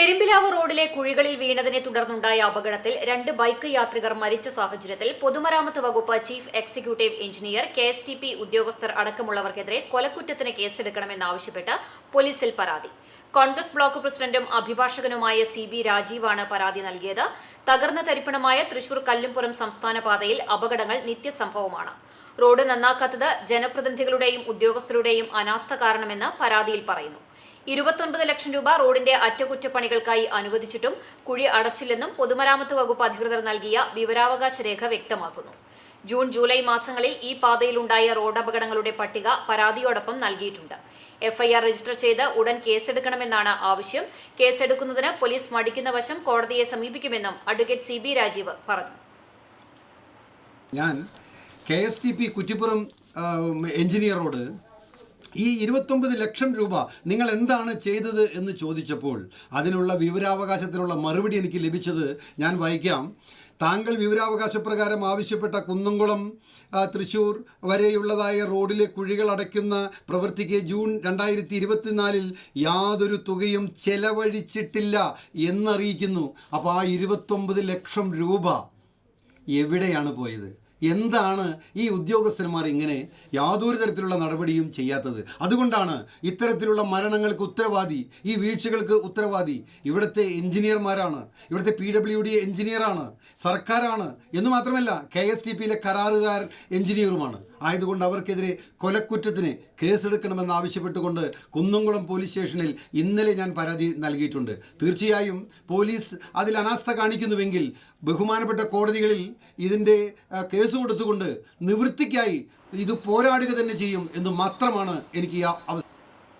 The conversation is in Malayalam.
പെരുമ്പിലാവ് റോഡിലെ കുഴികളിൽ വീണതിനെ തുടർന്നുണ്ടായ അപകടത്തിൽ രണ്ട് ബൈക്ക് യാത്രികർ മരിച്ച സാഹചര്യത്തിൽ പൊതുമരാമത്ത് വകുപ്പ് chief executive engineer K S T P ഉദ്യോഗസ്ഥർ അടക്കമുള്ളവർക്കെതിരെ കൊലക്കുറ്റത്തിന് കേസെടുക്കണമെന്നാവശ്യപ്പെട്ട് പോലീസിൽ പരാതി. കോൺഗ്രസ് ബ്ലോക്ക് പ്രസിഡന്റും അഭിഭാഷകനുമായ സി ബി രാജീവാണ് പരാതി നൽകിയത്. തകർന്ന തരിപ്പണമായ തൃശൂർ കല്ലുംപുറം സംസ്ഥാന പാതയിൽ അപകടങ്ങൾ നിത്യസംഭവമാണ്. റോഡ് നന്നാക്കാത്തത് ജനപ്രതിനിധികളുടെയും ഉദ്യോഗസ്ഥരുടെയും അനാസ്ഥ കാരണമെന്ന് പരാതിയിൽ പറയുന്നു. ഇരുപത്തൊൻപത് ലക്ഷം രൂപ റോഡിന്റെ അറ്റകുറ്റപ്പണികൾക്കായി അനുവദിച്ചിട്ടും കുഴി അടച്ചില്ലെന്നും പൊതുമരാമത്ത് വകുപ്പ് അധികൃതർ നൽകിയ വിവരാവകാശ രേഖ വ്യക്തമാക്കുന്നു. ജൂൺ ജൂലൈ മാസങ്ങളിൽ ഈ പാതയിലുണ്ടായ റോഡപകടങ്ങളുടെ പട്ടിക പരാതിയോടൊപ്പം നൽകിയിട്ടുണ്ട്. എഫ്ഐആർ രജിസ്റ്റർ ചെയ്ത് ഉടൻ കേസെടുക്കണമെന്നാണ് ആവശ്യം. കേസെടുക്കുന്നതിന് പോലീസ് മടിക്കുന്ന വശം കോടതിയെ സമീപിക്കുമെന്നും അഡ്വക്കേറ്റ് സി ബി രാജീവ് പറഞ്ഞു. ഞാൻ K S T P Kuttippuram എഞ്ചിനീയറോട് ഈ ഇരുപത്തൊമ്പത് ലക്ഷം രൂപ നിങ്ങൾ എന്താണ് ചെയ്തത് എന്ന് ചോദിച്ചപ്പോൾ അതിനുള്ള വിവരാവകാശത്തിനുള്ള മറുപടി എനിക്ക് ലഭിച്ചത് ഞാൻ വായിക്കാം. താങ്കൾ വിവരാവകാശ പ്രകാരം ആവശ്യപ്പെട്ട കുന്നംകുളം തൃശൂർ വരെയുള്ളതായ റോഡിലെ കുഴികൾ അടയ്ക്കുന്ന പ്രവൃത്തിക്ക് ജൂൺ രണ്ടായിരത്തി ഇരുപത്തിനാലിൽ യാതൊരു തുകയും ചെലവഴിച്ചിട്ടില്ല എന്നറിയിക്കുന്നു. അപ്പോൾ ആ ഇരുപത്തൊമ്പത് ലക്ഷം രൂപ എവിടെയാണ് പോയത്? എന്താണ് ഈ ഉദ്യോഗസ്ഥന്മാർ ഇങ്ങനെ യാതൊരു തരത്തിലുള്ള നടപടിയും ചെയ്യാത്തത്? അതുകൊണ്ടാണ് ഇത്തരത്തിലുള്ള മരണങ്ങൾക്ക് ഉത്തരവാദി ഈ വീഴ്ചകൾക്ക് ഉത്തരവാദി ഇവിടുത്തെ എഞ്ചിനീയർമാരാണ് ഇവിടുത്തെ പി ഡബ്ല്യു ഡി എഞ്ചിനീയറാണ് സർക്കാരാണ് എന്ന് മാത്രമല്ല കെ എസ് ടി പിയിലെ കരാറുകാർ എഞ്ചിനീയറുമാണ്. ആയതുകൊണ്ട് അവർക്കെതിരെ കൊലക്കുറ്റത്തിന് കേസെടുക്കണമെന്ന് ആവശ്യപ്പെട്ടുകൊണ്ട് കുന്നംകുളം പോലീസ് സ്റ്റേഷനിൽ ഇന്നലെ ഞാൻ പരാതി നൽകിയിട്ടുണ്ട്. തീർച്ചയായും പോലീസ് അതിൽ അനാസ്ഥ കാണിക്കുന്നുവെങ്കിൽ ബഹുമാനപ്പെട്ട കോടതികളിൽ ഇതിന്റെ കേസ് കൊടുത്തുകൊണ്ട് നിവൃത്തിക്കായി ഇത് പോരാടുക തന്നെ ചെയ്യും എന്ന് മാത്രമാണ് എനിക്ക് ഈ